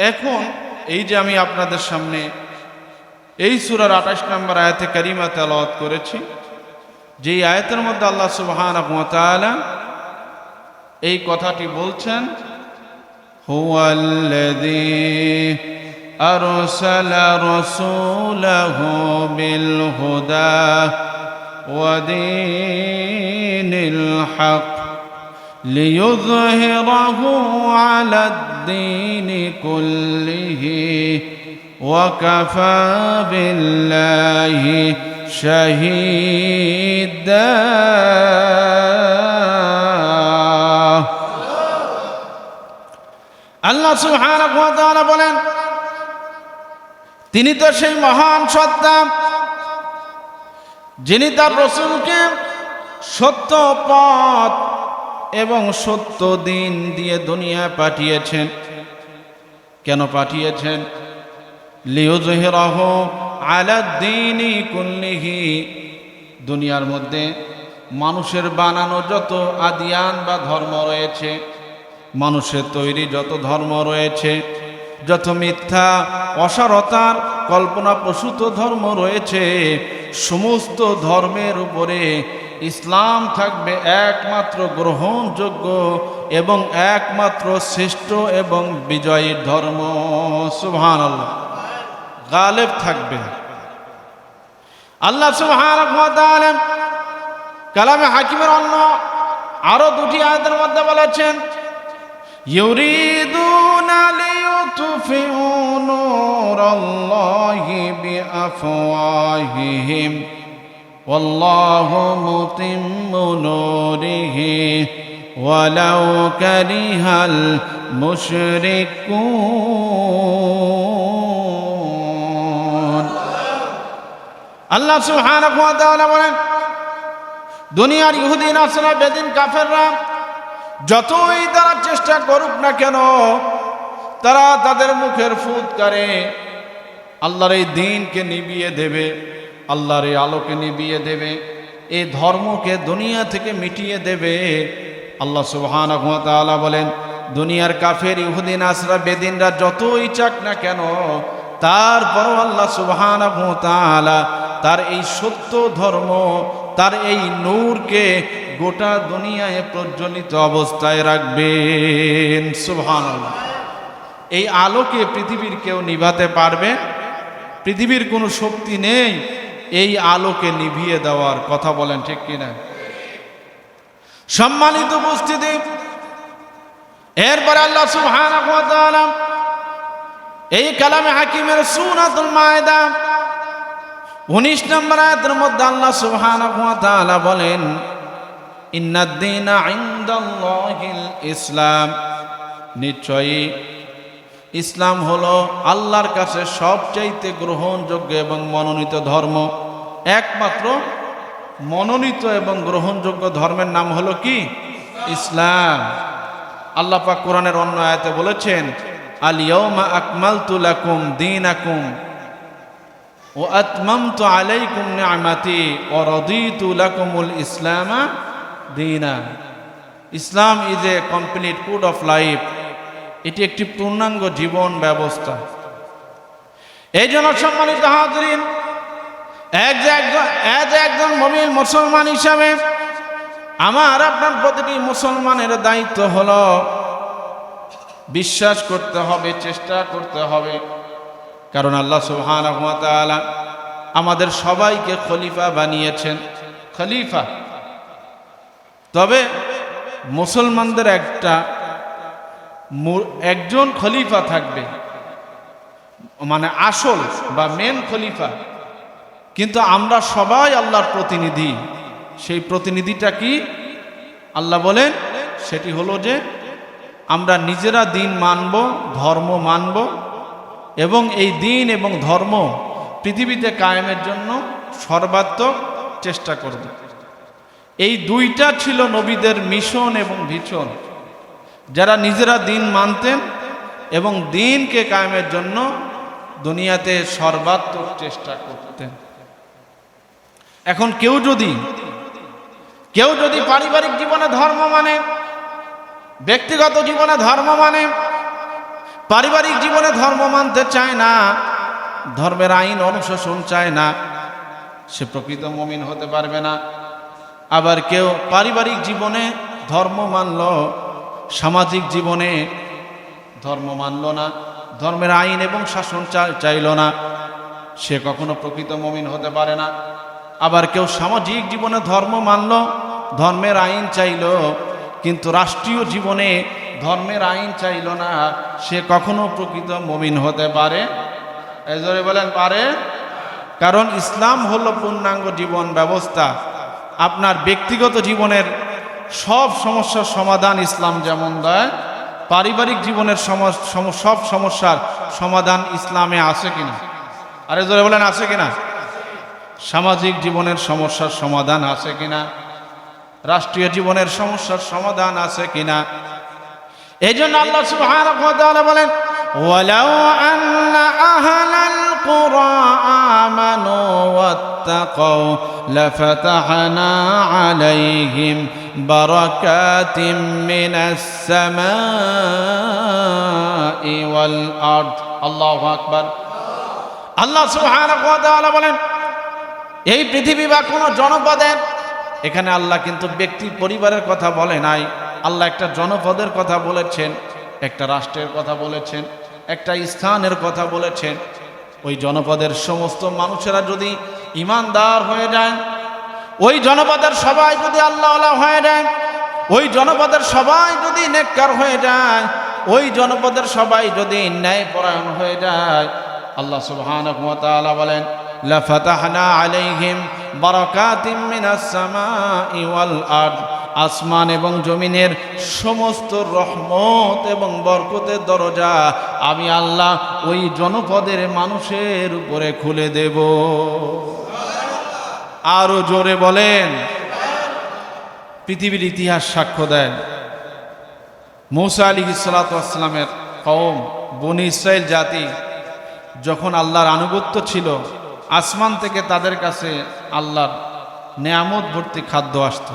এখন এই যে আমি আপনাদের সামনে এই সুরার আঠাশ নম্বর আয়াতে কারিমা তেলাওয়াত করেছি, যেই আয়াতের মধ্যে আল্লাহ তাআলা এই কথাটি বলছেন দীনিল হক। ليظهره على الدين كله وكفى بالله شهيدا আল্লাহ সুবহানাহু ওয়া তাআলা বলেন তিনি তো সেই মহান সত্তা যিনি তার রসুলকে সত্য পথ এবং সত্য দিন দিয়ে দুনিয়া পাঠিয়েছেন। কেন পাঠিয়েছেন? লিউজহিরাহ আলাদ্দিনি কুল্লিহি। দুনিয়ার মধ্যে মানুষের বানানো যত আদিয়ান বা ধর্ম রয়েছে, মানুষের তৈরি যত ধর্ম রয়েছে, যত মিথ্যা, অসারতার কল্পনা প্রসূত ধর্ম রয়েছে, সমস্ত ধর্মের উপরে ইসলাম থাকবে একমাত্র গ্রহণযোগ্য এবং একমাত্র শ্রেষ্ঠ এবং বিজয়ীর ধর্ম সুবহান আল্লাহ গালেব থাকবে আল্লাহ সুবহান কালামে হাকিমের অন্য আরো দুটি আয়াতের মধ্যে বলেছেন يريدون ليطفئوا نور الله بأفواههم والله متم نوره ولو كره المشركون আল্লাহ সুবহানাহু ওয়া তাআলা বলেন দুনিয়ার ইহুদি নাসরা বেদিন কাফেররা যতই তারা চেষ্টা করুক না কেন তারা তাদের মুখের ফুৎকারে আল্লাহর এই দিনকে নিবিয়ে দেবে আল্লাহর এই আলোকে নিবিয়ে দেবে এই ধর্মকে দুনিয়া থেকে মিটিয়ে দেবে। আল্লাহ সুবহান বলেন, দুনিয়ার কাফের ইহুদিন আসরা বেদিনরা যতই চাক না কেন, তারপরও আল্লাহ সুবহান তার এই সত্য ধর্ম, তার এই নূরকে গোটা দুনিয়ায় প্রজ্বলিত অবস্থায় রাখবেন। সুবহান এই আলোকে পৃথিবীর কেউ নিভাতে পারবে? পৃথিবীর কোনো শক্তি নেই। এই আলোকে নিভিয়ে দেওয়ার কথা বলেন ঠিক কিনা? সম্মানিত উপস্থিতি, এরপরে আল্লাহ ওয়া এই কালামে হাকিমের সুনাতুল মায়দা উনিশ নম্বর আয়াতের মধ্যে আল্লাহ তাআলা বলেন ইসলাম। নিশ্চয়ই ইসলাম হলো আল্লাহর কাছে সবচাইতে গ্রহণযোগ্য এবং মনোনীত ধর্ম। একমাত্র মনোনীত এবং গ্রহণযোগ্য ধর্মের নাম হলো কি? ইসলাম। আল্লাহ পাক কোরআনের অন্য আয়াতে বলেছেন আলিয়মা আকমালতু লাকুম দীনাকুম ও আতমামতু আলাইকুম নিআমাতি ওয়া রাদিতু লাকুমুল ইসলামা দীনা। Islam is a complete code of life. এটি একটি পূর্ণাঙ্গ জীবন ব্যবস্থা। এই জন্য সম্মানিত হাজরিন এক একজন এজ একজন মুসলমান হিসাবে আমার আপনার প্রতিটি মুসলমানের দায়িত্ব হলো বিশ্বাস করতে হবে, চেষ্টা করতে হবে। কারণ আল্লাহ সুবহান আমাদের সবাইকে খলিফা বানিয়েছেন। খলিফা। তবে মুসলমানদের একটা একজন খলিফা থাকবে। মানে আসল বা মেন খলিফা। কিন্তু আমরা সবাই আল্লাহর প্রতিনিধি। সেই প্রতিনিধিটা কি? আল্লাহ বলেন, সেটি হলো যে আমরা নিজেরা দিন মানব, ধর্ম মানব এবং এই দিন এবং ধর্ম পৃথিবীতে কায়েমের জন্য সর্বাত্মক চেষ্টা করব। এই দুইটা ছিল নবীদের মিশন এবং ভীষণ যারা নিজেরা দিন মানতেন এবং দিনকে কায়েমের জন্য দুনিয়াতে সর্বাত্মক চেষ্টা করতেন। এখন কেউ যদি কেউ যদি পারিবারিক জীবনে ধর্ম মানে ব্যক্তিগত জীবনে ধর্ম মানে পারিবারিক জীবনে ধর্ম মানতে চায় না, ধর্মের আইন অনুশাসন চায় না, সে প্রকৃত মমিন হতে পারবে না। আবার কেউ পারিবারিক জীবনে ধর্ম মানল, সামাজিক জীবনে ধর্ম মানল না, ধর্মের আইন এবং শাসন চাইল না, সে কখনো প্রকৃত মমিন হতে পারে না। আবার কেউ সামাজিক জীবনে ধর্ম মানল, ধর্মের আইন চাইল, কিন্তু রাষ্ট্রীয় জীবনে ধর্মের আইন চাইল না, সে কখনো প্রকৃত মমিন হতে পারে? এজরে বলেন, পারে? কারণ ইসলাম হলো পূর্ণাঙ্গ জীবন ব্যবস্থা। আপনার ব্যক্তিগত জীবনের সব সমস্যার সমাধান ইসলাম যেমন দেয়, পারিবারিক জীবনের সব সমস্যার সমাধান ইসলামে আছে কিনা? আরে জোরে বলেন, আছে কিনা? সামাজিক জীবনের সমস্যার সমাধান আছে কিনা? রাষ্ট্রীয় জীবনের সমস্যার সমাধান আছে কিনা? এই জন্য আল্লাহ ওয়া বলেন আহলাল কুরা আমানু ওয়াত্তাকাউ লাফাতাহনা আলাইহিম বারাকাতিম মিনাস সামাই ওয়াল আরদ। আল্লাহু আকবার। আল্লাহ সুবহানাহু ওয়া তাআলা বলেন এই পৃথিবী বা কোনো জনপদের এখানে আল্লাহ কিন্তু ব্যক্তি পরিবারের কথা বলে নাই। আল্লাহ একটা জনপদের কথা বলেছেন, একটা রাষ্ট্রের কথা বলেছেন, একটা স্থানের কথা বলেছেন। ওই জনপদের সমস্ত মানুষেরা যদি ইমানদার হয়ে যায়, ওই জনপদের সবাই যদি আল্লাহ হয়ে যায়, ওই জনপদের সবাই যদি নেককার হয়ে যায়, ওই জনপদের সবাই যদি ন্যায়পরায়ণ হয়ে যায়, আল্লাহ তাআলা বলেন লাফাতাহনা আলাইহিম বারাকাতিম মিনাস সামাই ওয়াল আরদ। আসমান এবং জমিনের সমস্ত রহমত এবং বরকতের দরজা আমি আল্লাহ ওই জনপদের মানুষের উপরে খুলে দেব। আরও জোরে বলেন। পৃথিবীর ইতিহাস সাক্ষ্য দেন। মৌসা আলী ইসালাতামের কওম বনি ইসরায়েল জাতি যখন আল্লাহর আনুগত্য ছিল আসমান থেকে তাদের কাছে আল্লাহর নেয়ামত ভর্তি খাদ্য আসতো।